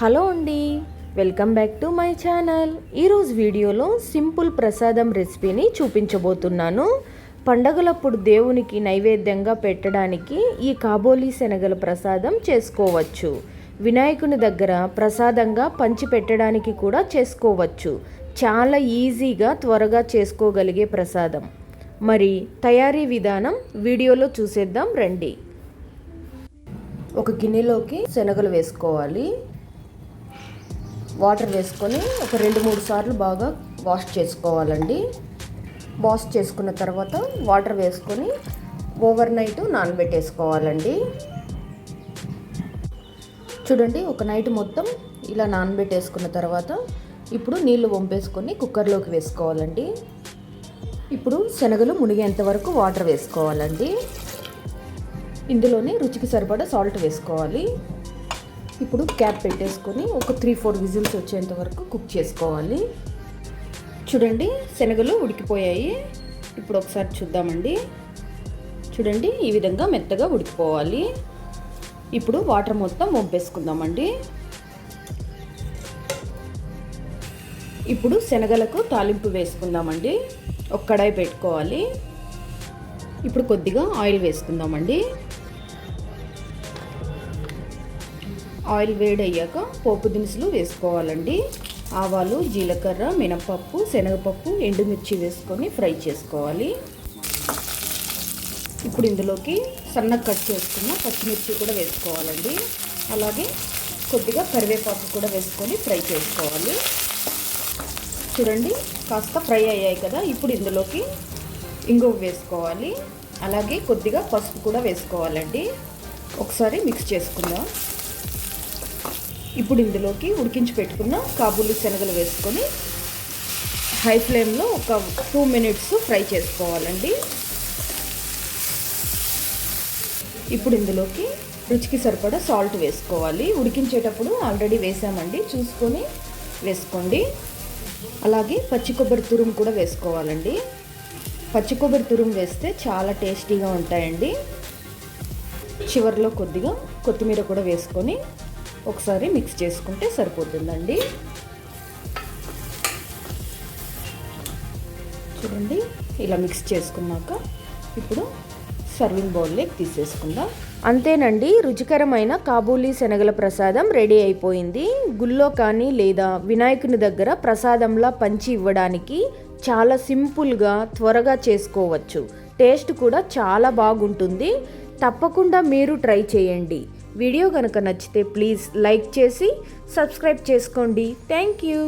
Hello అండి. Welcome back to my channel. ఈరోజు వీడియోలో సింపుల్ ప్రసాదం రెసిపీని చూపించబోతున్నాను. పండగలప్పుడు దేవునికి నైవేద్యంగా పెట్టడానికి ఈ కాబోలి శనగల ప్రసాదం చేసుకోవచ్చు. వినాయకుని దగ్గర ప్రసాదంగా పంచి పెట్టడానికి కూడా చేసుకోవచ్చు. చాలా ఈజీగా త్వరగా చేసుకోగలిగే ప్రసాదం. మరి తయారీ విధానం వీడియోలో చూసేద్దాం రండి. ఒక గిన్నెలోకి శనగలు వేసుకోవాలి. వాటర్ వేసుకొని ఒక రెండు మూడు సార్లు బాగా వాష్ చేసుకోవాలండి. వాష్ చేసుకున్న తర్వాత వాటర్ వేసుకొని ఓవర్ నైట్ నానబెట్టేసుకోవాలండి. చూడండి ఒక నైట్ మొత్తం ఇలా నానబెట్టేసుకున్న తర్వాత ఇప్పుడు నీళ్ళు వంపేసుకొని కుక్కర్లోకి వేసుకోవాలండి. ఇప్పుడు శనగలు మునిగేంత వరకు వాటర్ వేసుకోవాలండి. ఇందులోనే రుచికి సరిపడా సాల్ట్ వేసుకోవాలి. ఇప్పుడు క్యాప్ పెట్టేసుకొని ఒక త్రీ ఫోర్ విజిల్స్ వచ్చేంత వరకు కుక్ చేసుకోవాలి. చూడండి శనగలు ఉడికిపోయాయి. ఇప్పుడు ఒకసారి చూద్దామండి. చూడండి ఈ విధంగా మెత్తగా ఉడికిపోవాలి. ఇప్పుడు వాటర్ మొత్తం వంపేసుకుందామండి. ఇప్పుడు శనగలకు తాలింపు వేసుకుందామండి. ఒక కడాయి పెట్టుకోవాలి. ఇప్పుడు కొద్దిగా ఆయిల్ వేసుకుందామండి. ఆయిల్ వేడయ్యాక పోపు దినుసులు వేసుకోవాలండి. ఆవాలు జీలకర్ర మినపప్పు శనగపప్పు ఎండుమిర్చి వేసుకొని ఫ్రై చేసుకోవాలి. ఇప్పుడు ఇందులోకి సన్నగా కట్ చేసుకున్న పచ్చిమిర్చి కూడా వేసుకోవాలండి. అలాగే కొద్దిగా కరివేపాకు కూడా వేసుకొని ఫ్రై చేసుకోవాలి. చూడండి కాస్త ఫ్రై అయ్యాయి కదా ఇప్పుడు ఇందులోకి ఇంగువ వేసుకోవాలి. అలాగే కొద్దిగా పసుపు కూడా వేసుకోవాలండి. ఒకసారి మిక్స్ చేసుకుందాం. ఇప్పుడు ఇందులోకి ఉడికించి పెట్టుకున్న కాబూలి శనగలు వేసుకొని హై ఫ్లేమ్లో ఒక టూ మినిట్స్ ఫ్రై చేసుకోవాలండి. ఇప్పుడు ఇందులోకి రుచికి సరిపడా సాల్ట్ వేసుకోవాలి. ఉడికించేటప్పుడు ఆల్రెడీ వేసామండి. చూసుకొని వేసుకోండి. అలాగే పచ్చి కొబ్బరి తురుము కూడా వేసుకోవాలండి. పచ్చి కొబ్బరి తురుము వేస్తే చాలా టేస్టీగా ఉంటాయండి. చివరిలో కొద్దిగా కొత్తిమీర కూడా వేసుకొని ఒకసారి మిక్స్ చేసుకుంటే సరిపోతుందండి. చూడండి ఇలా మిక్స్ చేసుకున్నాక ఇప్పుడు సర్వింగ్ బౌల్లోకి తీసేసుకుందాం. అంతేనండి రుచికరమైన కాబూలీ శనగల ప్రసాదం రెడీ అయిపోయింది. గుళ్ళో కానీ లేదా వినాయకుని దగ్గర ప్రసాదంలా పంచి ఇవ్వడానికి చాలా సింపుల్గా త్వరగా చేసుకోవచ్చు. టేస్ట్ కూడా చాలా బాగుంటుంది. తప్పకుండా మీరు ట్రై చేయండి. వీడియో కనుక నచ్చితే ప్లీజ్ లైక్ చేసి సబ్స్క్రైబ్ చేసుకోండి. Thank you.